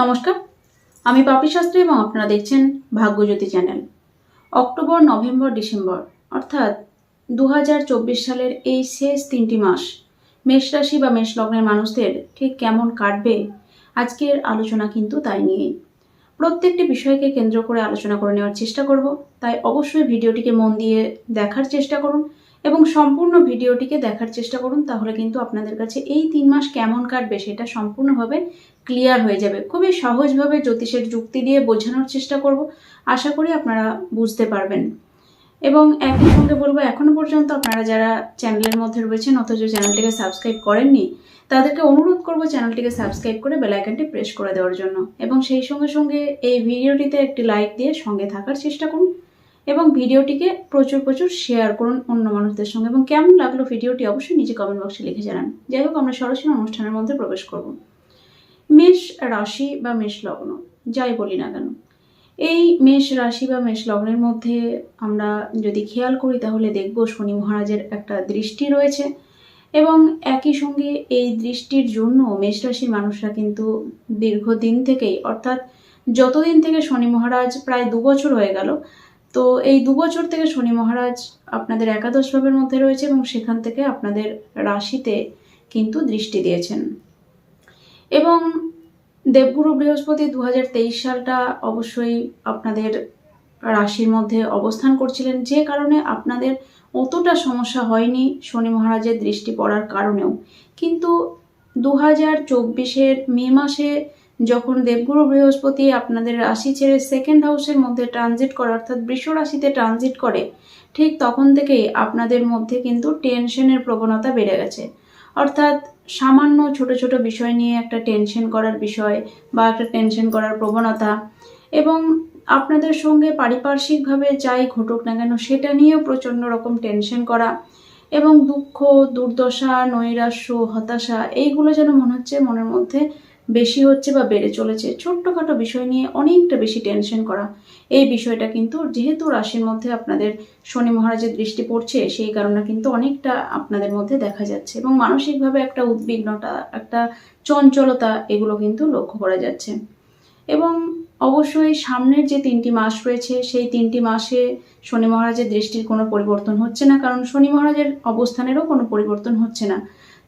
নমস্কার। আমি পাপি শাস্ত্রী এবং আপনারা দেখছেন Bhagyajyoti channel. October, November, December, অর্থাৎ দু হাজার চব্বিশ সালের এই শেষ তিনটি মাস, মেষ রাশি বা মেষ লগ্নের মানুষদের ঠিক কেমন কাটবে আজকের আলোচনা কিন্তু তাই নিয়েই। প্রত্যেকটি বিষয়কে কেন্দ্র করে আলোচনা করে নেওয়ার চেষ্টা করব, তাই অবশ্যই ভিডিওটিকে মন দিয়ে দেখার চেষ্টা করুন এবং সম্পূর্ণ ভিডিওটিকে দেখার চেষ্টা করুন, তাহলে কিন্তু আপনাদের কাছে এই তিন মাস কেমন কাটবে সেটা সম্পূর্ণভাবে ক্লিয়ার হয়ে যাবে। খুবই সহজভাবে জ্যোতিষের যুক্তি দিয়ে বোঝানোর চেষ্টা করব, আশা করি আপনারা বুঝতে পারবেন। এবং একই সঙ্গে বলব, এখনও পর্যন্ত আপনারা যারা চ্যানেলের মধ্যে রয়েছেন, অথচ চ্যানেলটিকে সাবস্ক্রাইব করেননি, তাদেরকে অনুরোধ করব চ্যানেলটিকে সাবস্ক্রাইব করে বেল আইকনটি প্রেস করে দেওয়ার জন্য। এবং সেই সঙ্গে সঙ্গে এই ভিডিওটিতে একটি লাইক দিয়ে সঙ্গে থাকার চেষ্টা করুন। এবং ভিডিওটিকে প্রচুর প্রচুর শেয়ার করুন অন্য মানুষদের সঙ্গে এবং কেমন লাগল ভিডিওটি অবশ্যই নিজে কমেন্ট বক্সে লিখে জানান। যাই হোক, আমরা সরাসরি অনুষ্ঠানের মধ্যে প্রবেশ করব। মেষ রাশি বা মেষ লগ্ন, যাই বলি না কেন। এই মেষ রাশি বা মেষ লগ্নের মধ্যে আমরা যদি খেয়াল করি, তাহলে দেখব শনি মহারাজের একটা দৃষ্টি রয়েছে এবং একই সঙ্গে এই দৃষ্টির জন্য মেষ রাশির মানুষরা কিন্তু দীর্ঘদিন থেকেই, অর্থাৎ যতদিন থেকে শনি মহারাজ প্রায় দু বছর হয়ে গেল তো এই দু বছর থেকে শনি মহারাজ আপনাদের একাদশ ভাবের মধ্যে রয়েছে এবং সেখান থেকে আপনাদের রাশিতে কিন্তু দৃষ্টি দিয়েছেন। এবং দেবগুরু বৃহস্পতি দু হাজার তেইশ সালটা অবশ্যই আপনাদের রাশির মধ্যে অবস্থান করছিলেন। যে কারণে আপনাদের অতটা সমস্যা হয়নি শনি মহারাজের দৃষ্টি পড়ার কারণেও। কিন্তু দু হাজার চব্বিশের মে মাসে যখন দেবগুরু বৃহস্পতি আপনাদের রাশি ছেড়ে সেকেন্ড হাউসের মধ্যে ট্রানজিট করে, অর্থাৎ বৃষ রাশিতে ট্রানজিট করে, ঠিক তখন থেকেই আপনাদের মধ্যে কিন্তু টেনশনের প্রবণতা বেড়ে গেছে। অর্থাৎ সামান্য ছোট ছোট বিষয় নিয়ে একটা টেনশন করার বিষয় বা একটা টেনশন করার প্রবণতা এবং আপনাদের সঙ্গে পারিপার্শ্বিকভাবে যাই ঘটুক না কেন, সেটা নিয়েও প্রচণ্ড রকম টেনশন করা এবং দুঃখ, দুর্দশা, নৈরাশ্য, হতাশা, এইগুলো যেন মনে হচ্ছে মনের মধ্যে বেশি হচ্ছে বা বেড়ে চলেছে, ছোট্টখাটো বিষয় নিয়ে অনেকটা বেশি টেনশন করা। এই বিষয়টা কিন্তু যেহেতু রাশির মধ্যে আপনাদের শনি মহারাজের দৃষ্টি পড়ছে, সেই কারণে কিন্তু অনেকটা আপনাদের মধ্যে দেখা যাচ্ছে এবং মানসিকভাবে একটা উদ্বিগ্নতা, একটা চঞ্চলতা এগুলো কিন্তু লক্ষ্য করা যাচ্ছে। এবং অবশ্যই সামনের যে তিনটি মাস রয়েছে, সেই তিনটি মাসে শনি মহারাজের দৃষ্টির কোনো পরিবর্তন হচ্ছে না, কারণ শনি মহারাজের অবস্থানেরও কোনো পরিবর্তন হচ্ছে না।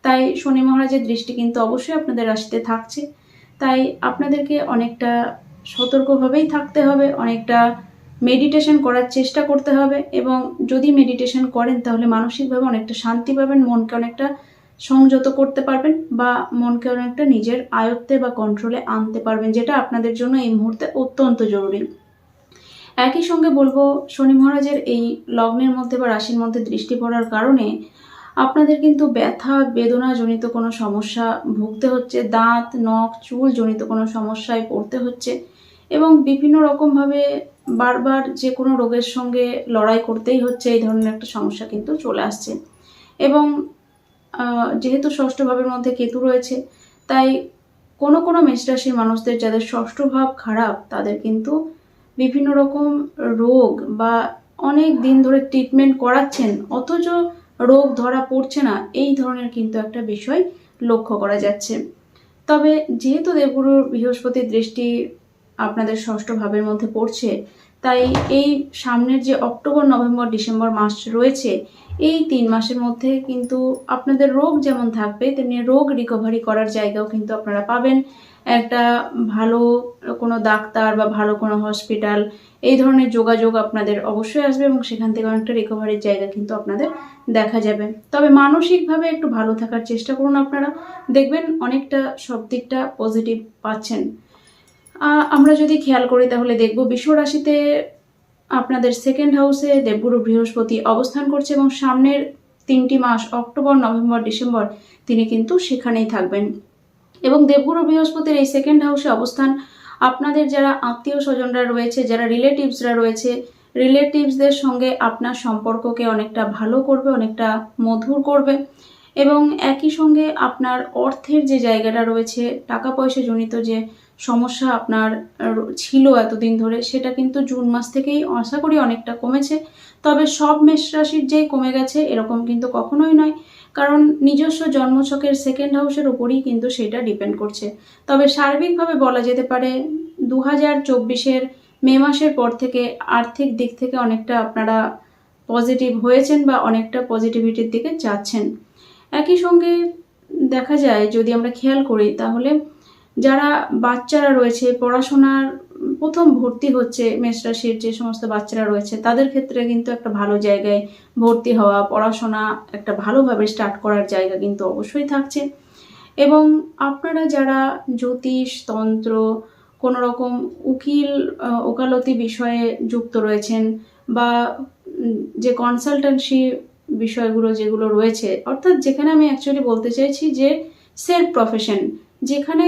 তাই শনি মহারাজের দৃষ্টি কিন্তু অবশ্যই আপনাদের রাশিতে থাকছে। তাই আপনাদেরকে অনেকটা সতর্কভাবেই থাকতে হবে, অনেকটা মেডিটেশন করার চেষ্টা করতে হবে এবং যদি মেডিটেশন করেন তাহলে মানসিকভাবে অনেকটা শান্তি পাবেন, মনকে অনেকটা সংযত করতে পারবেন বা মনকে অনেকটা নিজের আয়ত্তে বা কন্ট্রোলে আনতে পারবেন, যেটা আপনাদের জন্য এই মুহূর্তে অত্যন্ত জরুরি। একই সঙ্গে বলব, শনি মহারাজের এই লগ্নের মধ্যে বা রাশির মধ্যে দৃষ্টি পড়ার কারণে আপনাদের কিন্তু ব্যথা, বেদনা জনিত কোনো সমস্যা ভুগতে হচ্ছে, দাঁত, নখ, চুল জনিত কোনো সমস্যায় পড়তে হচ্ছে এবং বিভিন্ন রকমভাবে বারবার যে কোনো রোগের সঙ্গে লড়াই করতেই হচ্ছে, এই ধরনের একটা সমস্যা কিন্তু চলে আসছে। এবং যেহেতু ষষ্ঠ ভাবের মধ্যে কেতু রয়েছে, তাই কোনো কোনো মেষ রাশির মানুষদের যাদের ষষ্ঠ ভাব খারাপ, তাদের কিন্তু বিভিন্ন রকম রোগ বা অনেক দিন ধরে ট্রিটমেন্ট করাচ্ছেন, অথচ রোগ ধরা পড়ছে না, এই ধরনের কিন্তু একটা বিষয় লক্ষ্য করা যাচ্ছে। তবে যেহেতু দেবগুরু বৃহস্পতির দৃষ্টি আপনাদের ষষ্ঠ ভাবের মধ্যে পড়ছে, তাই এই সামনের যে অক্টোবর, নভেম্বর, ডিসেম্বর মাস রয়েছে, এই তিন মাসের মধ্যে কিন্তু আপনাদের রোগ যেমন থাকবে, তেমনি রোগ রিকভারি করার জায়গাও কিন্তু আপনারা পাবেন। একটা ভালো কোনো ডাক্তার বা ভালো কোনো হসপিটাল এই ধরনের যোগাযোগ আপনাদের অবশ্যই আসবে এবং সেখান থেকে অনেকটা রিকভারির জায়গা কিন্তু আপনাদের দেখা যাবে। তবে মানসিকভাবে একটু ভালো থাকার চেষ্টা করুন আপনারা। দেখবেন অনেকটা সব দিকটা পজিটিভ পাচ্ছেন। আমরা যদি খেয়াল করি তাহলে দেখব বিশ্ব রাশিতে আপনাদের সেকেন্ড হাউসে দেবগুরু বৃহস্পতি অবস্থান করছে এবং সামনের তিনটি মাস অক্টোবর, নভেম্বর, ডিসেম্বর তিনি কিন্তু সেখানেই থাকবেন। এবং দেবগুরু বৃহস্পতির এই সেকেন্ড হাউসে অবস্থান। আপনাদের যারা আত্মীয় স্বজনরা রয়েছে, যারা রিলেটিভসরা রয়েছে রিলেটিভসদের সঙ্গে আপনার সম্পর্ককে অনেকটা ভালো করবে, অনেকটা মধুর করবে এবং একই সঙ্গে আপনার অর্থের যে জায়গাটা রয়েছে টাকা পয়সা জনিত যে সমস্যা আপনার ছিল এতদিন ধরে, সেটা কিন্তু জুন মাস থেকেই আশা করি অনেকটা কমেছে। তবে সব মেষ রাশির যেই কমে গেছে, এরকম কিন্তু কখনোই নয়। কারণ নিজস্ব জন্মছকের সেকেন্ড হাউসের উপরই কিন্তু সেটা ডিপেন্ড করছে। তবে সার্বিকভাবে বলা যেতে পারে দু হাজার চব্বিশের মে মাসের পর থেকে আর্থিক দিক থেকে অনেকটা আপনারা পজিটিভ হয়েছেন বা অনেকটা পজিটিভিটির দিকে যাচ্ছেন। একই সঙ্গে দেখা যায়, যদি আমরা খেয়াল করি, তাহলে যারা বাচ্চারা রয়েছে, পড়াশোনার প্রথম ভর্তি হচ্ছে মেষ রাশির যে সমস্ত বাচ্চারা রয়েছে, তাদের ক্ষেত্রে কিন্তু একটা ভালো জায়গায় ভর্তি হওয়া, পড়াশোনা একটা ভালোভাবে স্টার্ট করার জায়গা কিন্তু অবশ্যই থাকছে। এবং আপনারা যারা জ্যোতিষ, তন্ত্র, কোনো রকম উকিল ওকালতি বিষয়ে যুক্ত রয়েছেন বা যে কনসালটেন্সি বিষয়গুলো যেগুলো রয়েছে, অর্থাৎ যেখানে আমি অ্যাকচুয়ালি বলতে চাইছি যে সেলফ প্রফেশন যেখানে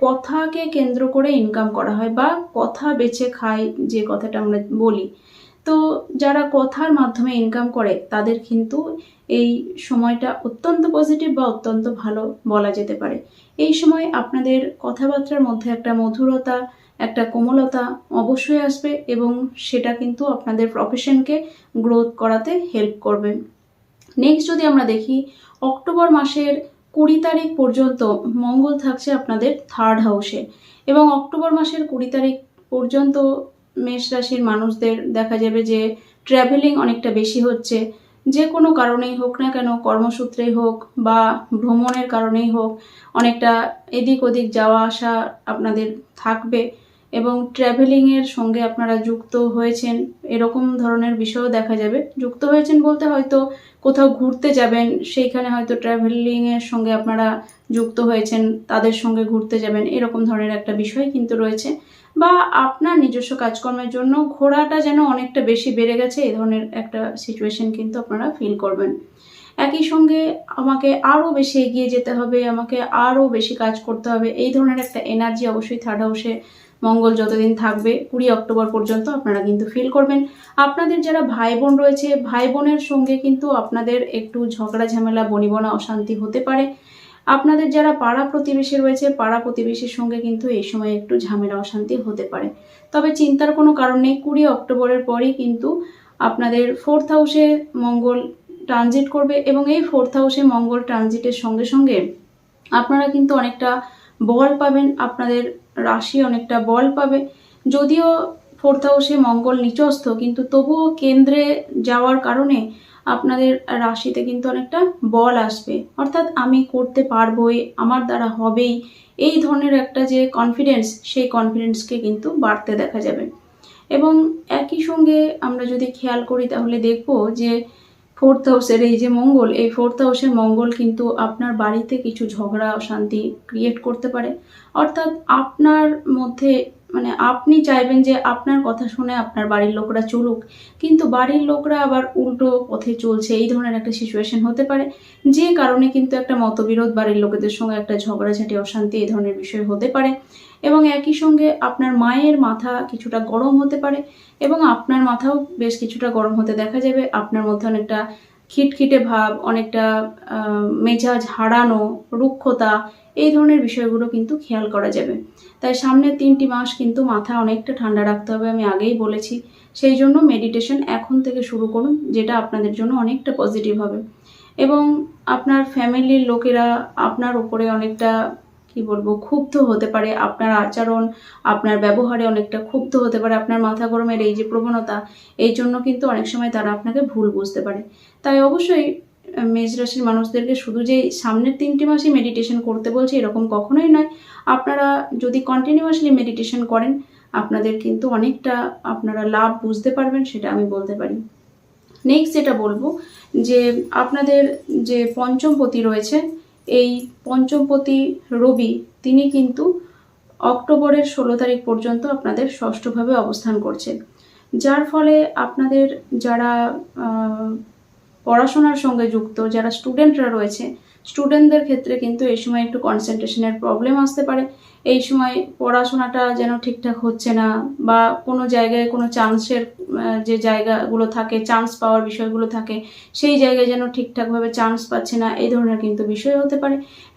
কথাকে কেন্দ্র করে ইনকাম করা হয় বা কথা বেছে খায় যে কথাটা আমরা বলি। তো যারা কথার মাধ্যমে ইনকাম করে, তাদের কিন্তু এই সময়টা অত্যন্ত পজিটিভ বা অত্যন্ত ভালো বলা যেতে পারে। এই সময় আপনাদের কথাবার্তার মধ্যে একটা মধুরতা, একটা কোমলতা অবশ্যই আসবে এবং সেটা কিন্তু আপনাদের প্রফেশনকে গ্রোথ করাতে হেল্প করবে। নেক্সট যদি আমরা দেখি, অক্টোবর মাসের কুড়ি তারিখ পর্যন্ত মঙ্গল থাকছে আপনাদের থার্ড হাউসে এবং অক্টোবর মাসের কুড়ি তারিখ পর্যন্ত মেষ রাশির মানুষদের দেখা যাবে যে ট্র্যাভেলিং অনেকটা বেশি হচ্ছে। যে কোনো কারণেই হোক না কেন, কর্মসূত্রেই হোক বা ভ্রমণের কারণেই হোক, অনেকটা এদিক ওদিক যাওয়া আসা আপনাদের থাকবে। এবং ট্র্যাভেলিংয়ের সঙ্গে আপনারা যুক্ত হয়েছেন, এরকম ধরনের বিষয়ও দেখা যাবে। যুক্ত হয়েছেন বলতে হয়তো কোথাও ঘুরতে যাবেন, সেইখানে হয়তো ট্র্যাভেলিংয়ের সঙ্গে আপনারা যুক্ত হয়েছেন, তাদের সঙ্গে ঘুরতে যাবেন, এরকম ধরনের একটা বিষয় কিন্তু রয়েছে। বা আপনার নিজস্ব কাজকর্মের জন্য ঘোরাটা যেন অনেকটা বেশি বেড়ে গেছে এই ধরনের একটা সিচুয়েশন কিন্তু আপনারা ফিল করবেন। একই সঙ্গে আমাকে আরও বেশি এগিয়ে যেতে হবে, আমাকে আরও বেশি কাজ করতে হবে, এই ধরনের একটা এনার্জি অবশ্যই থার্ড হাউসে মঙ্গল যতদিন থাকবে, কুড়ি অক্টোবর পর্যন্ত আপনারা কিন্তু ফিল করবেন। আপনাদের যারা ভাই বোন রয়েছে ভাই বোনের সঙ্গে কিন্তু আপনাদের একটু ঝগড়া ঝামেলা বনিবনা অশান্তি হতে পারে। আপনাদের যারা পাড়া প্রতিবেশী রয়েছে, পাড়া প্রতিবেশীর সঙ্গে কিন্তু এই সময় একটু ঝামেলা, অশান্তি হতে পারে। তবে চিন্তার কোনো কারণ নেই, কুড়ি অক্টোবরের পরেই কিন্তু আপনাদের ফোর্থ হাউসে মঙ্গল ট্রানজিট করবে এবং এই ফোর্থ হাউসে মঙ্গল ট্রানজিটের সঙ্গে সঙ্গে আপনারা কিন্তু অনেকটা বল পাবেন, আপনাদের রাশি অনেকটা বল পাবে। যদিও ফোর্থ হাউসে মঙ্গল নিচস্থ, কিন্তু তবুও কেন্দ্রে যাওয়ার কারণে আপনাদের রাশিতে কিন্তু অনেকটা বল আসবে। অর্থাৎ আমি করতে পারবোই, আমার দ্বারা হবেই। এই ধরনের একটা যে কনফিডেন্স সেই কনফিডেন্সকে কিন্তু বাড়তে দেখা যাবে। এবং একই সঙ্গে আমরা যদি খেয়াল করি তাহলে দেখব যে ফোর্থ হাউসের এই যে মঙ্গল, এই ফোর্থ হাউসের মঙ্গল কিন্তু আপনার বাড়িতে কিছু ঝগড়া, অশান্তি ক্রিয়েট করতে পারে। অর্থাৎ আপনার মধ্যে মানে আপনি চাইবেন যে আপনার কথা শুনে আপনার বাড়ির লোকরা চলুক, কিন্তু বাড়ির লোকরা আবার উল্টো পথে চলছে, এই ধরনের একটা সিচুয়েশন হতে পারে। যে কারণে কিন্তু একটা মতবিরোধ বাড়ির লোকেদের সঙ্গে একটা ঝগড়াঝাটি, অশান্তি, এই ধরনের বিষয় হতে পারে। এবং একই সঙ্গে আপনার মায়ের মাথা কিছুটা গরম হতে পারে এবং আপনার মাথাও বেশ কিছুটা গরম হতে দেখা যাবে। আপনার মধ্যে অনেকটা খিটখিটে ভাব, অনেকটা মেজাজ হারানো, রুক্ষতা, এই ধরনের বিষয়গুলো কিন্তু খেয়াল করা যাবে। তাই সামনের তিনটি মাস কিন্তু মাথা অনেকটা ঠান্ডা রাখতে হবে আমি আগেই বলেছি। সেই জন্য মেডিটেশন এখন থেকে শুরু করুন, যেটা আপনাদের জন্য অনেকটা পজিটিভ হবে। এবং আপনার ফ্যামিলির লোকেরা আপনার উপরে অনেকটা কি বলব, ক্ষুব্ধ হতে পারে আপনার আচরণ, আপনার ব্যবহারে অনেকটা ক্ষুব্ধ হতে পারে, আপনার মাথা গরমের এই যে প্রবণতা, এই জন্য কিন্তু অনেক সময় তারা আপনাকে ভুল বুঝতে পারে। তাই অবশ্যই মেষ রাশির মানুষদেরকে শুধু যে সামনের তিনটি মাসই মেডিটেশন করতে বলছে এরকম কখনোই নয়। আপনারা যদি কন্টিনিউয়াসলি মেডিটেশন করেন, আপনাদের কিন্তু অনেকটা আপনারা লাভ বুঝতে পারবেন, সেটা আমি বলতে পারি। নেক্সট যেটা বলব, যে আপনাদের যে পঞ্চম পঞ্চমপতি রয়েছে এই পঞ্চমপতি রবি, তিনি কিন্তু অক্টোবরের ষোলো তারিখ পর্যন্ত আপনাদের ষষ্ঠভাবে অবস্থান করছে যার ফলে আপনাদের যারা পড়াশোনার সঙ্গে যুক্ত, যারা স্টুডেন্টরা রয়েছে স্টুডেন্টদের ক্ষেত্রে কিন্তু এই সময় একটু কনসেন্ট্রেশনের প্রবলেম আসতে পারে। এই সময় পড়াশোনাটা যেন ঠিকঠাক হচ্ছে না বা কোনো জায়গায় কোনো চান্সের যে জায়গাগুলো থাকে, চান্স পাওয়ার বিষয়গুলো থাকে, সেই জায়গায় যেন ঠিকঠাকভাবে চান্স পাচ্ছে না, এই ধরনের কিন্তু বিষয় হতে পারে।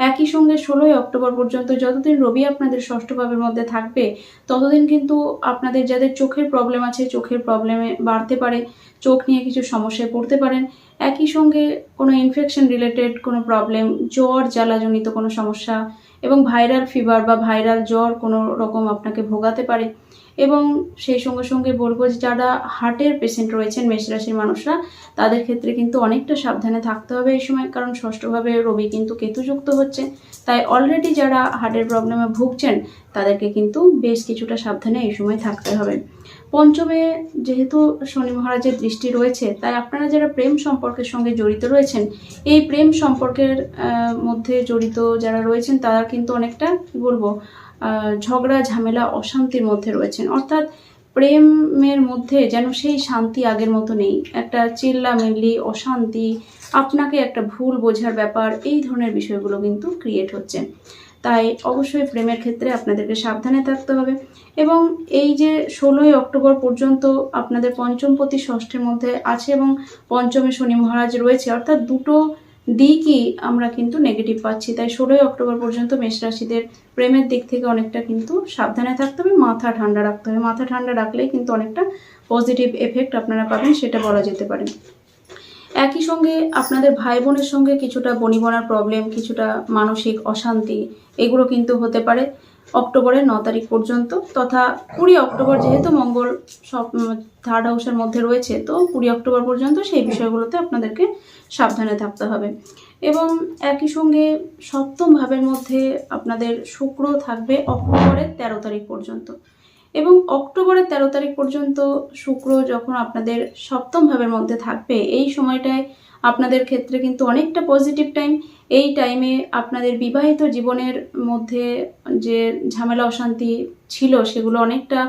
একই সঙ্গে ষোলোই অক্টোবর পর্যন্ত যতদিন রবি আপনাদের ষষ্ঠ ভাবের মধ্যে থাকবে, ততদিন কিন্তু আপনাদের যাদের চোখের প্রবলেম আছে, চোখের প্রবলেমে বাড়তে পারে, চোখ নিয়ে কিছু সমস্যায় পড়তে পারেন। একই সঙ্গে কোনো ইনফেকশন রিলেটেড কোনো প্রবলেম জ্বর, জ্বালাজনিত কোনো সমস্যা এবং ভাইরাল ফিভার বা ভাইরাল জ্বর কোনো রকম আপনাকে ভোগাতে পারে। এবং সেই সঙ্গে সঙ্গে বলব যে যারা হার্টের পেশেন্ট রয়েছেন, মেষ রাশির মানুষরা, তাদের ক্ষেত্রে কিন্তু অনেকটা সাবধানে থাকতে হবে এই সময়, কারণ ষষ্ঠভাবে রবি কিন্তু কেতুযুক্ত হচ্ছে। তাই অলরেডি যারা হার্টের প্রবলেমে ভুগছেন, তাদেরকে কিন্তু বেশ কিছুটা সাবধানে এই সময় থাকতে হবে। পঞ্চমে যেহেতু শনি মহারাজের দৃষ্টি রয়েছে, তাই আপনারা যারা প্রেম সম্পর্কের সঙ্গে জড়িত রয়েছেন, এই প্রেম সম্পর্কের মধ্যে জড়িত যারা রয়েছেন, তারা কিন্তু অনেকটা, কি বলব ঝগড়া, ঝামেলা, অশান্তির মধ্যে রয়েছেন। অর্থাৎ প্রেমের মধ্যে যেন সেই শান্তি আগের মতো নেই। একটা চিল্লামিল্লি, অশান্তি, আপনাকে একটা ভুল বোঝার ব্যাপার, এই ধরনের বিষয়গুলো কিন্তু ক্রিয়েট হচ্ছে। তাই অবশ্যই প্রেমের ক্ষেত্রে আপনাদেরকে সাবধানে থাকতে হবে। এবং এই যে ষোলোই অক্টোবর পর্যন্ত আপনাদের পঞ্চমপতি ষষ্ঠের মধ্যে আছে এবং পঞ্চমে শনি মহারাজ রয়েছে, অর্থাৎ দুটো দিকই আমরা কিন্তু নেগেটিভ পাচ্ছি। তাই ষোলোই অক্টোবর পর্যন্ত মেষ রাশিদের প্রেমের দিক থেকে অনেকটা কিন্তু সাবধানে থাকতে হবে, মাথা ঠান্ডা রাখতে হবে। মাথা ঠান্ডা রাখলেই কিন্তু অনেকটা পজিটিভ এফেক্ট আপনারা পাবেন, সেটা বলা যেতে পারে। একই সঙ্গে আপনাদের ভাই বোনের সঙ্গে কিছুটা বনিবনার প্রবলেম কিছুটা মানসিক অশান্তি, এগুলো কিন্তু হতে পারে অক্টোবরের ন তারিখ পর্যন্ত তথা কুড়ি অক্টোবর যেহেতু মঙ্গল সব থার্ড হাউসের মধ্যে রয়েছে, তো কুড়ি অক্টোবর পর্যন্ত সেই বিষয়গুলোতে আপনাদেরকে সাবধানে থাকতে হবে। এবং একই সঙ্গে সপ্তম ভাবের মধ্যে আপনাদের শুক্র থাকবে অক্টোবরের তেরো তারিখ পর্যন্ত। এবং অক্টোবরের তেরো তারিখ পর্যন্ত শুক্র যখন আপনাদের সপ্তম ভাবের মধ্যে থাকবে, এই সময়টায় আপনাদের ক্ষেত্রে কিন্তু অনেকটা পজিটিভ টাইম এই টাইমে আপনাদের বিবাহিত জীবনের মধ্যে যে ঝামেলা, অশান্তি ছিল, সেগুলো অনেকটা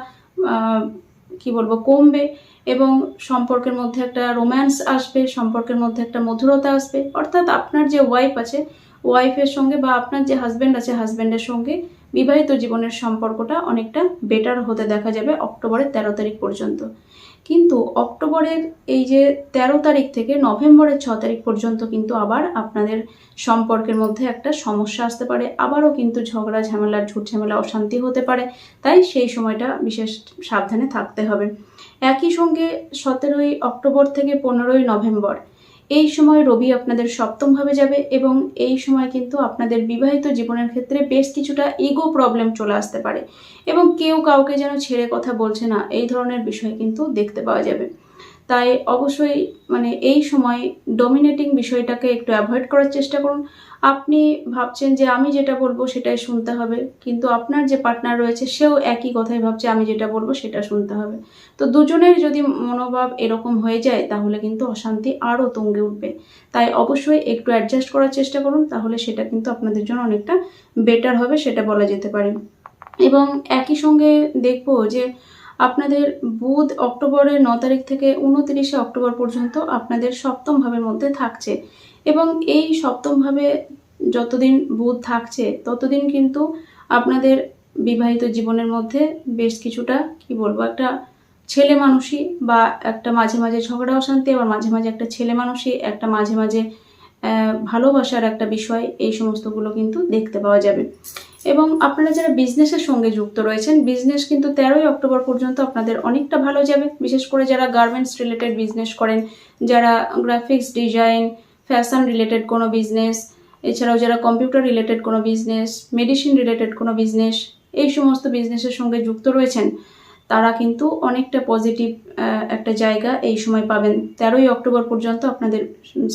কি বলব, কমবে এবং সম্পর্কের মধ্যে একটা রোম্যান্স আসবে, সম্পর্কের মধ্যে একটা মধুরতা আসবে। অর্থাৎ আপনার যে ওয়াইফ আছে ওয়াইফের সঙ্গে বা আপনার যে হাজব্যান্ড আছে হাজব্যান্ডের সঙ্গে বিবাহিত জীবনের সম্পর্কটা অনেকটা বেটার হতে দেখা যাবে অক্টোবরের তেরো তারিখ পর্যন্ত। কিন্তু অক্টোবরের এই যে তেরো তারিখ থেকে নভেম্বরের ছ তারিখ পর্যন্ত কিন্তু আবার আপনাদের সম্পর্কের মধ্যে একটা সমস্যা আসতে পারে। আবারও কিন্তু ঝগড়া, ঝামেলা ঝুট ঝামেলা অশান্তি হতে পারে। তাই সেই সময়টা বিশেষ সাবধানে থাকতে হবে। একই সঙ্গে সতেরোই অক্টোবর থেকে পনেরোই নভেম্বর এই সময় রবি আপনাদের সপ্তমভাবে যাবে এবং এই সময় কিন্তু আপনাদের বিবাহিত জীবনের ক্ষেত্রে বেশ কিছুটা ইগো প্রবলেম চলে আসতে পারে এবং কেউ কাউকে যেন ছেড়ে কথা বলছে না, এই ধরনের বিষয় কিন্তু দেখতে পাওয়া যাবে। তাই অবশ্যই মানে এই সময় ডমিনেটিং বিষয়টাকে একটু অ্যাভয়েড করার চেষ্টা করুন। আপনি ভাবছেন যে আমি যেটা বলব সেটাই শুনতে হবে, কিন্তু আপনার যে পার্টনার রয়েছে সেও একই কথাই ভাবছে, আমি যেটা বলব সেটা শুনতে হবে। তো দুজনের যদি মনোভাব এরকম হয়ে যায়, তাহলে কিন্তু অশান্তি আরও তুঙ্গে উঠবে। তাই অবশ্যই একটু অ্যাডজাস্ট করার চেষ্টা করুন, তাহলে সেটা কিন্তু আপনাদের জন্য অনেকটা বেটার হবে, সেটা বলা যেতে পারে। এবং একই সঙ্গে দেখব যে আপনাদের বুধ অক্টোবরের ন তারিখ থেকে উনতিরিশে অক্টোবর পর্যন্ত আপনাদের সপ্তম ভাবের মধ্যে থাকছে। এবং এই সপ্তমভাবে যতদিন বুধ থাকছে, ততদিন কিন্তু আপনাদের বিবাহিত জীবনের মধ্যে বেশ কিছুটা, কি বলব, একটা ছেলে মানুষই বা একটা মাঝে মাঝে ঝগড়া, অশান্তি, আবার মাঝে মাঝে একটা ছেলে মানুষই, একটা মাঝে মাঝে ভালোবাসার একটা বিষয়, এই সমস্তগুলো কিন্তু দেখতে পাওয়া যাবে। এবং আপনারা যারা বিজনেসের সঙ্গে যুক্ত রয়েছেন, বিজনেস কিন্তু তেরোই অক্টোবর পর্যন্ত আপনাদের অনেকটা ভালো যাবে। বিশেষ করে যারা গার্মেন্টস রিলেটেড বিজনেস করেন, যারা গ্রাফিক্স ডিজাইন ফ্যাশন রিলেটেড কোনো বিজনেস এছাড়াও যারা কম্পিউটার রিলেটেড কোনো বিজনেস মেডিসিন রিলেটেড কোনো বিজনেস এই সমস্ত বিজনেসের সঙ্গে যুক্ত রয়েছেন, তারা কিন্তু অনেকটা পজিটিভ একটা জায়গা এই সময় পাবেন। তেরোই অক্টোবর পর্যন্ত আপনাদের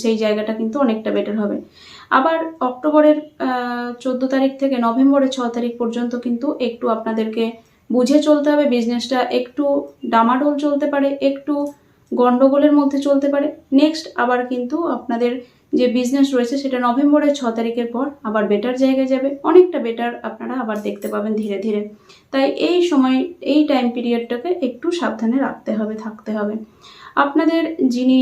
সেই জায়গাটা কিন্তু অনেকটা বেটার হবে। আবার অক্টোবরের চোদ্দ তারিখ থেকে নভেম্বরের ছ তারিখ পর্যন্ত কিন্তু একটু আপনাদেরকে বুঝে চলতে হবে বিজনেসটা একটু ডামাডোল চলতে পারে, একটু গন্ডগোলের মধ্যে চলতে পারে। নেক্সট আবার কিন্তু আপনাদের যে বিজনেস রয়েছে, সেটা নভেম্বরের ছ তারিখের পর আবার বেটার জায়গায় যাবে। অনেকটা বেটার আপনারা আবার দেখতে পাবেন ধীরে ধীরে। তাই এই সময়, এই টাইম পিরিয়ডটাকে একটু সাবধানে রাখতে হবে, থাকতে হবে। আপনাদের যিনি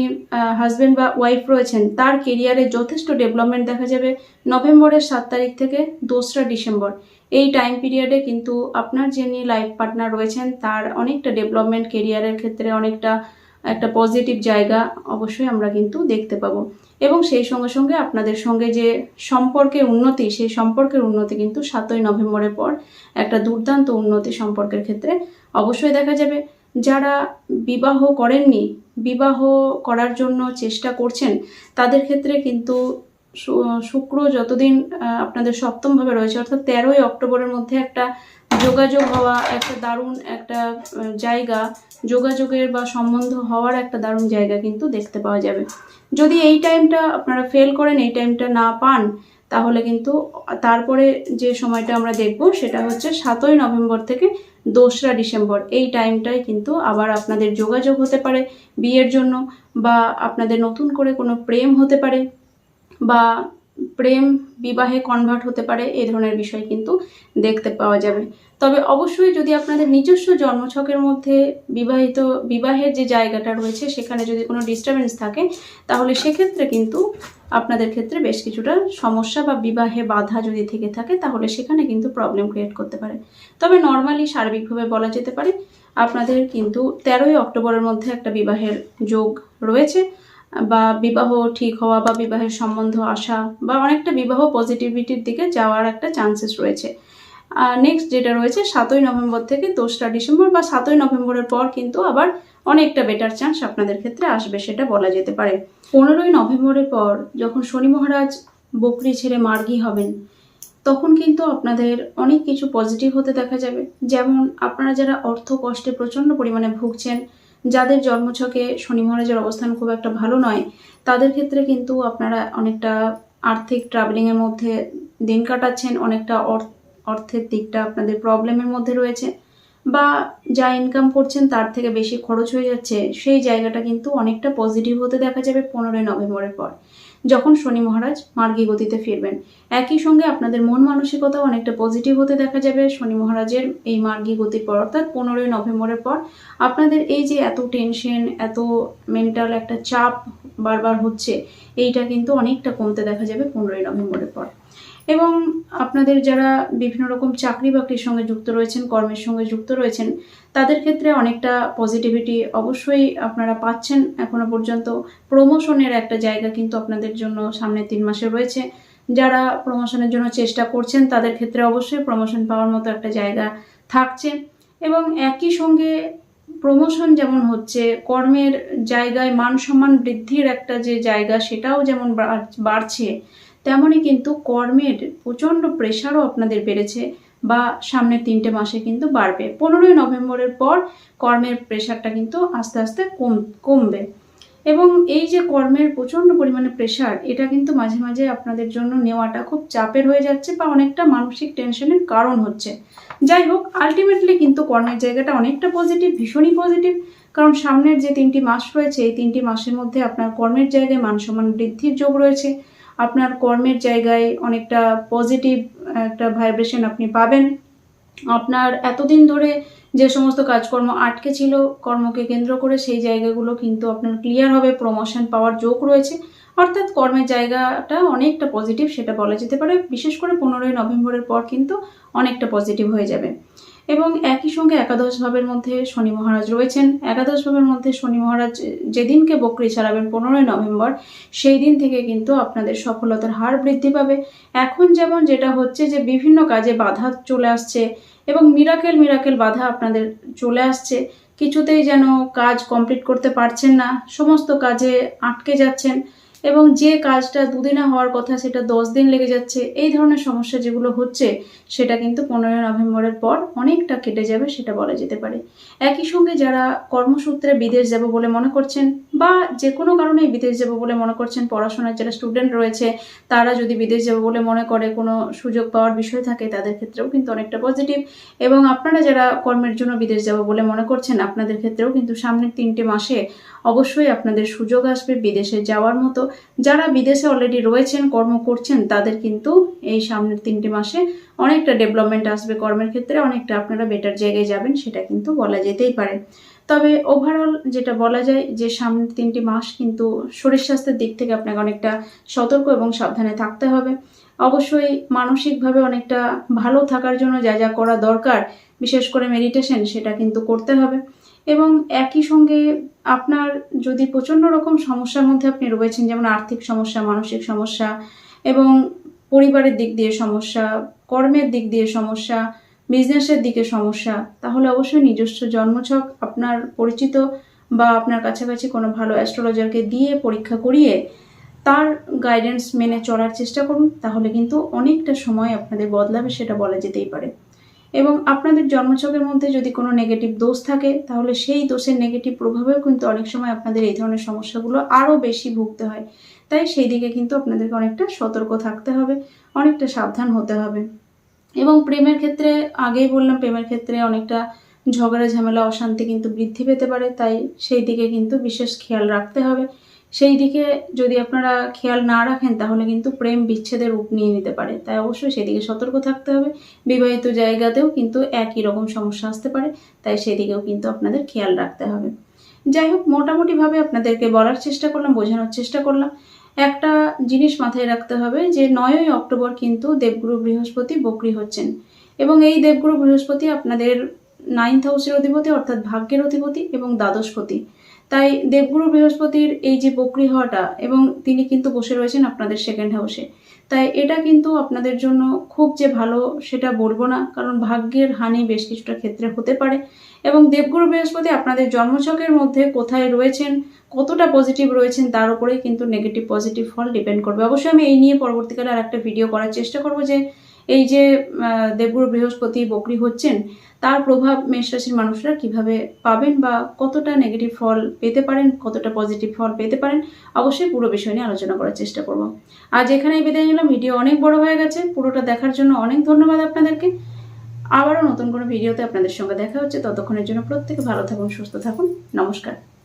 হাজব্যান্ড বা ওয়াইফ রয়েছেন, তার কেরিয়ারে যথেষ্ট ডেভেলপমেন্ট দেখা যাবে নভেম্বরের সাত তারিখ থেকে দোসরা ডিসেম্বর। এই টাইম পিরিয়ডে কিন্তু আপনার যিনি লাইফ পার্টনার রয়েছেন, তার অনেকটা ডেভেলপমেন্ট কেরিয়ারের ক্ষেত্রে অনেকটা একটা পজিটিভ জায়গা অবশ্যই আমরা কিন্তু দেখতে পাবো। এবং সেই সঙ্গে সঙ্গে আপনাদের সঙ্গে যে সম্পর্কের উন্নতি, সেই সম্পর্কের উন্নতি কিন্তু সাতই নভেম্বরের পর একটা দুর্দান্ত উন্নতি সম্পর্কের ক্ষেত্রে অবশ্যই দেখা যাবে। যারা বিবাহ করেননি, বিবাহ করার জন্য চেষ্টা করছেন, তাদের ক্ষেত্রে কিন্তু শুক্র যতদিন আপনাদের সপ্তমভাবে রয়েছে, অর্থাৎ তেরোই অক্টোবরের মধ্যে একটা যোগাযোগ হওয়া একটা দারুণ একটা জায়গা। যোগাযোগের বা সম্বন্ধ হওয়ার একটা দারুণ জায়গা কিন্তু দেখতে পাওয়া যাবে। যদি এই টাইমটা আপনারা ফেল করেন, এই টাইমটা না পান, তাহলে কিন্তু তারপরে যে সময়টা আমরা দেখব, সেটা হচ্ছে সাতই নভেম্বর থেকে দোসরা ডিসেম্বর। এই টাইমটাই কিন্তু আবার আপনাদের যোগাযোগ হতে পারে বিয়ের জন্য, বা আপনাদের নতুন করে কোনো প্রেম হতে পারে, বা প্রেম বিবাহে কনভার্ট হতে পারে এই ধরনের বিষয় কিন্তু দেখতে পাওয়া যাবে। তবে অবশ্যই যদি আপনাদের নিজস্ব জন্মছকের মধ্যে বিবাহিত, বিবাহের যে জায়গাটা রয়েছে, সেখানে যদি কোনো ডিস্টারবেন্স থাকে, তাহলে সেক্ষেত্রে কিন্তু আপনাদের ক্ষেত্রে বেশ কিছুটা সমস্যা বা বিবাহে বাধা যদি থেকে থাকে, তাহলে সেখানে কিন্তু প্রবলেম ক্রিয়েট করতে পারে। তবে নর্মালি সার্বিকভাবে বলা যেতে পারে, আপনাদের কিন্তু তেরোই অক্টোবরের মধ্যে একটা বিবাহের যোগ রয়েছে। বা বিবাহ ঠিক হওয়া বা বিবাহের সম্বন্ধ আসা বা অনেকটা বিবাহ পজিটিভিটির দিকে যাওয়ার একটা চান্সেস রয়েছে। নেক্সট যেটা রয়েছে, সাতই নভেম্বর থেকে দোসরা ডিসেম্বর বা সাতই নভেম্বরের পর কিন্তু আবার অনেকটা বেটার চান্স আপনাদের ক্ষেত্রে আসবে, সেটা বলা যেতে পারে। পনেরোই নভেম্বরের পর যখন শনি মহারাজ বকরি ছেড়ে মার্গী হবেন, তখন কিন্তু আপনাদের অনেক কিছু পজিটিভ হতে দেখা যাবে। যেমন আপনারা যারা অর্থ কষ্টে প্রচণ্ড পরিমাণে ভুগছেন যাদের জন্মছকে শনি মহারাজের অবস্থান খুব একটা ভালো নয়, তাদের ক্ষেত্রে কিন্তু আপনারা অনেকটা আর্থিক ট্রাভেলিংয়ের মধ্যে দিন কাটাচ্ছেন, অনেকটা অর্থ অর্থের দিকটা আপনাদের প্রবলেমের মধ্যে রয়েছে বা যা ইনকাম করছেন তার থেকে বেশি খরচ হয়ে যাচ্ছে, সেই জায়গাটা কিন্তু অনেকটা পজিটিভ হতে দেখা যাবে পনেরোই নভেম্বরের পর। যখন শনি মহারাজ মার্গী গতিতে ফিরবেন, একই সঙ্গে আপনাদের মন মানসিকতাও অনেকটা পজিটিভ হতে দেখা যাবে। শনি মহারাজের এই মার্গী গতির পর, অর্থাৎ পনেরোই নভেম্বরের পর, আপনাদের এই যে এত টেনশন এত মেন্টাল একটা চাপ বারবার হচ্ছে, এইটা কিন্তু অনেকটা কমতে দেখা যাবে পনেরোই নভেম্বরের পর। এবং আপনাদের যারা বিভিন্ন রকম চাকরি বাকরির সঙ্গে যুক্ত রয়েছেন, কর্মের সঙ্গে যুক্ত রয়েছেন, তাদের ক্ষেত্রে অনেকটা পজিটিভিটি অবশ্যই আপনারা পাচ্ছেন। এখনও পর্যন্ত প্রমোশনের একটা জায়গা কিন্তু আপনাদের জন্য সামনে তিন মাসে রয়েছে। যারা প্রমোশনের জন্য চেষ্টা করছেন, তাদের ক্ষেত্রে অবশ্যই প্রমোশন পাওয়ার মতো একটা জায়গা থাকছে। এবং একই সঙ্গে প্রমোশন যেমন হচ্ছে, কর্মের জায়গায় মান সম্মান বৃদ্ধির একটা যে জায়গা, সেটাও যেমন বাড়- বাড়ছে তেমনই কিন্তু কর্মের প্রচণ্ড প্রেশারও আপনাদের বেড়েছে বা সামনের তিনটে মাসে কিন্তু বাড়বে। পনেরোই নভেম্বরের পর কর্মের প্রেশারটা কিন্তু আস্তে আস্তে কম, কমবে। এবং এই যে কর্মের প্রচণ্ড পরিমাণে প্রেশার এটা কিন্তু মাঝে মাঝে আপনাদের জন্য নেওয়াটা খুব চাপের হয়ে যাচ্ছে বা অনেকটা মানসিক টেনশনের কারণ হচ্ছে। যাই হোক আলটিমেটলি কিন্তু কর্মের জায়গাটা অনেকটা পজিটিভ ভীষণই পজিটিভ কারণ সামনের যে তিনটি মাস রয়েছে, এই তিনটি মাসের মধ্যে আপনার কর্মের জায়গায় মান সম্মান বৃদ্ধির যোগ রয়েছে। আপনার কর্মের জায়গায় অনেকটা পজিটিভ একটা ভাইব্রেশন আপনি পাবেন। আপনার এতদিন ধরে যে সমস্ত কাজকর্ম আটকে ছিল, কর্মকে কেন্দ্র করে সেই জায়গাগুলো কিন্তু আপনার ক্লিয়ার হবে প্রমোশন পাওয়ার যোগ রয়েছে। অর্থাৎ কর্মের জায়গাটা অনেকটা পজিটিভ সেটা বলা যেতে পারে। বিশেষ করে পনেরোই নভেম্বরের পর কিন্তু অনেকটা পজিটিভ হয়ে যাবে। এবং একই সঙ্গে একাদশ ভাবের মধ্যে শনি মহারাজ রয়েছেন। একাদশ ভাবের মধ্যে শনি মহারাজ যেদিনকে বকরি ছাড়াবেন পনেরোই নভেম্বর, সেই দিন থেকে কিন্তু আপনাদের সফলতার হার বৃদ্ধি পাবে। এখন যেমন যেটা হচ্ছে যে বিভিন্ন কাজে বাধা চলে আসছে এবং মিরাকেল মিরাকেল বাধা আপনাদের চলে আসছে, কিছুতেই যেন কাজ কমপ্লিট করতে পারছেন না, সমস্ত কাজে আটকে যাচ্ছেন। এবং যে কাজটা দুদিনে হওয়ার কথা সেটা দশ দিন লেগে যাচ্ছে, এই ধরনের সমস্যা যেগুলো হচ্ছে, সেটা কিন্তু পনেরোই নভেম্বরের পর অনেকটা কেটে যাবে সেটা বলা যেতে পারে। একই সঙ্গে যারা কর্মসূত্রে বিদেশ যাব বলে মনে করছেন বা যে কোনো কারণে বিদেশ যাব বলে মনে করছেন, পড়াশোনার যারা স্টুডেন্ট রয়েছে, তারা যদি বিদেশ যাব বলে মনে করে কোনো সুযোগ পাওয়ার বিষয় থাকে, তাদের ক্ষেত্রেও কিন্তু অনেকটা পজিটিভ এবং আপনারা যারা কর্মের জন্য বিদেশ যাব বলে মনে করছেন, আপনাদের ক্ষেত্রেও কিন্তু সামনের তিনটে মাসে অবশ্যই আপনাদের সুযোগ আসবে বিদেশে যাওয়ার মতো। যারা বিদেশে অলরেডি রয়েছেন, কর্ম করছেন, তাদের কিন্তু এই সামনের তিনটি মাসে অনেকটা ডেভেলপমেন্ট আসবে কর্মের ক্ষেত্রে, অনেকটা আপনারা বেটার জায়গায় যাবেন সেটা কিন্তু বলা যেতেই পারে। তবে ওভারঅল যেটা বলা যায় যে সামনের তিনটি মাস কিন্তু শরীর স্বাস্থ্যের দিক থেকে আপনাকে অনেকটা সতর্ক এবং সাবধানে থাকতে হবে। অবশ্যই মানসিকভাবে অনেকটা ভালো থাকার জন্য যা যা করা দরকার, বিশেষ করে মেডিটেশন সেটা কিন্তু করতে হবে। এবং একই সঙ্গে আপনার যদি প্রচণ্ড রকম সমস্যার মধ্যে আপনি রয়েছেন, যেমন আর্থিক সমস্যা, মানসিক সমস্যা এবং পরিবারের দিক দিয়ে সমস্যা, কর্মের দিক দিয়ে সমস্যা, বিজনেসের দিকে সমস্যা, তাহলে অবশ্যই নিজস্ব জন্মছক আপনার পরিচিত বা আপনার কাছাকাছি কোনো ভালো অ্যাস্ট্রোলজারকে দিয়ে পরীক্ষা করিয়ে তার গাইডেন্স মেনে চলার চেষ্টা করুন, তাহলে কিন্তু অনেকটা সময় আপনাদের বদলাবে, সেটা বলা যেতেই পারে। এবং আপনাদের জন্মছকের মধ্যে যদি কোনো নেগেটিভ দোষ থাকে, তাহলে সেই দোষের নেগেটিভ প্রভাবেও কিন্তু অনেক সময় আপনাদের এই ধরনের সমস্যাগুলো আরও বেশি ভুগতে হয়। তাই সেই দিকে কিন্তু আপনাদেরকে অনেকটা সতর্ক থাকতে হবে, অনেকটা সাবধান হতে হবে। এবং প্রেমের ক্ষেত্রে, আগেই বললাম প্রেমের ক্ষেত্রে অনেকটা ঝগড়া, ঝামেলা, অশান্তি কিন্তু বৃদ্ধি পেতে পারে। তাই সেই দিকে কিন্তু বিশেষ খেয়াল রাখতে হবে। সেই দিকে যদি আপনারা খেয়াল না রাখেন, তাহলে কিন্তু প্রেম বিচ্ছেদের রূপ নিয়ে নিতে পারে। তাই অবশ্যই সেদিকে সতর্ক থাকতে হবে। বিবাহিত জায়গাতেও কিন্তু একই রকম সমস্যা আসতে পারে, তাই সেদিকেও কিন্তু আপনাদের খেয়াল রাখতে হবে। যাই হোক, মোটামুটিভাবে আপনাদেরকে বলার চেষ্টা করলাম, বোঝানোর চেষ্টা করলাম। একটা জিনিস মাথায় রাখতে হবে যে, নয়ই অক্টোবর কিন্তু দেবগুরু বৃহস্পতি বকরি হচ্ছেন। এবং এই দেবগুরু বৃহস্পতি আপনাদের নাইন্থ হাউসের অধিপতি, অর্থাৎ ভাগ্যের অধিপতি এবং দ্বাদশপতি তাই দেবগুরু বৃহস্পতির এই যে বকরি হওয়াটা এবং তিনি কিন্তু বসে রয়েছেন আপনাদের সেকেন্ড হাউসে তাই এটা কিন্তু আপনাদের জন্য খুব যে ভালো সেটা বলব না, কারণ ভাগ্যের হানি বেশ কিছুটা ক্ষেত্রে হতে পারে। এবং দেবগুরু বৃহস্পতি আপনাদের জন্মছকের মধ্যে কোথায় রয়েছেন, কতটা পজিটিভ রয়েছেন, তার উপরে কিন্তু নেগেটিভ পজিটিভ ফল ডিপেন্ড করবে। অবশ্যই আমি এই নিয়ে পরবর্তীকালে আর একটা ভিডিও করার চেষ্টা করব যে এই যে আহ, দেবগুরু বৃহস্পতি বকরি হচ্ছেন তার প্রভাব মেষ রাশির মানুষরা কীভাবে পাবেন বা কতটা নেগেটিভ ফল পেতে পারেন কতটা পজিটিভ ফল পেতে পারেন অবশ্যই পুরো বিষয় নিয়ে আলোচনা করার চেষ্টা করব। আজ এখানেই বিদায় নিলাম। ভিডিও অনেক বড় হয়ে গেছে পুরোটা দেখার জন্য অনেক ধন্যবাদ আপনাদেরকে। আবারও নতুন কোনো ভিডিওতে আপনাদের সঙ্গে দেখা হচ্ছে ততক্ষণের জন্য প্রত্যেকে ভালো থাকুন সুস্থ থাকুন নমস্কার।